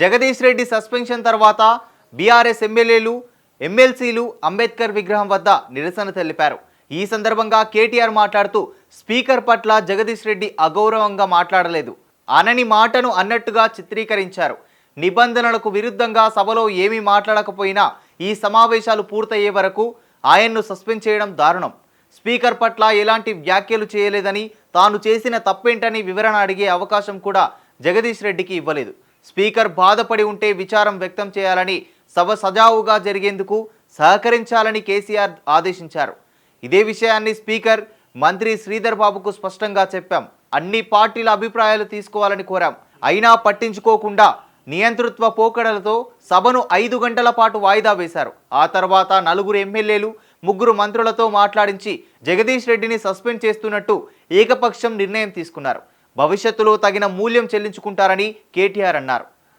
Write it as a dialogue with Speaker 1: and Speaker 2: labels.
Speaker 1: Jagadish Reddy suspension తర్వాత BRS ఎమ్మెల్యేలు ఎమ్మెల్సీలు అంబేద్కర్ విగ్రహం వద్ద నిరసన తెలిపారు. ఈ సందర్భంగా కేటీఆర్ మాట్లాడుతూ స్పీకర్ పట్ల జగదీష్ రెడ్డి అగౌరవంగా మాట్లాడలేదు. అనని మాటను అన్నట్టుగా చిత్రీకరించారు. నిబంధనలకు విరుద్ధంగా సభలో ఏమీ మాట్లాడకపోయినా ఈ సమావేశాలు పూర్తయ్యే వరకు ఆయన్ను సస్పెండ్ చేయడం దారుణం. స్పీకర్ పట్ల ఎలాంటి వ్యాఖ్యలు చేయలేదని తాను చేసిన తప్పేంటని వివరణ అడిగే అవకాశం కూడా జగదీష్ రెడ్డికి ఇవ్వలేదు. స్పీకర్ బాధపడి ఉంటే విచారం వ్యక్తం చేయాలని సభ సజావుగా జరిగేందుకు సహకరించాలని కేసీఆర్ ఆదేశించారు. ఇదే విషయాన్ని స్పీకర్ మంత్రి శ్రీధర్ బాబుకు స్పష్టంగా చెప్పాం. అన్ని పార్టీల అభిప్రాయాలు తీసుకోవాలని కోరాం. అయినా పట్టించుకోకుండా నియంతృత్వ పోకడలతో సభను ఐదు గంటల పాటు వాయిదా వేశారు. ఆ తర్వాత నలుగురు ఎమ్మెల్యేలు ముగ్గురు మంత్రులతో మాట్లాడించి జగదీష్ రెడ్డిని సస్పెండ్ చేస్తున్నట్టు ఏకపక్షం నిర్ణయం తీసుకున్నారు. భవిష్యత్తులో తగిన మూల్యం చెల్లించుకుంటారని కేటీఆర్ అన్నారు.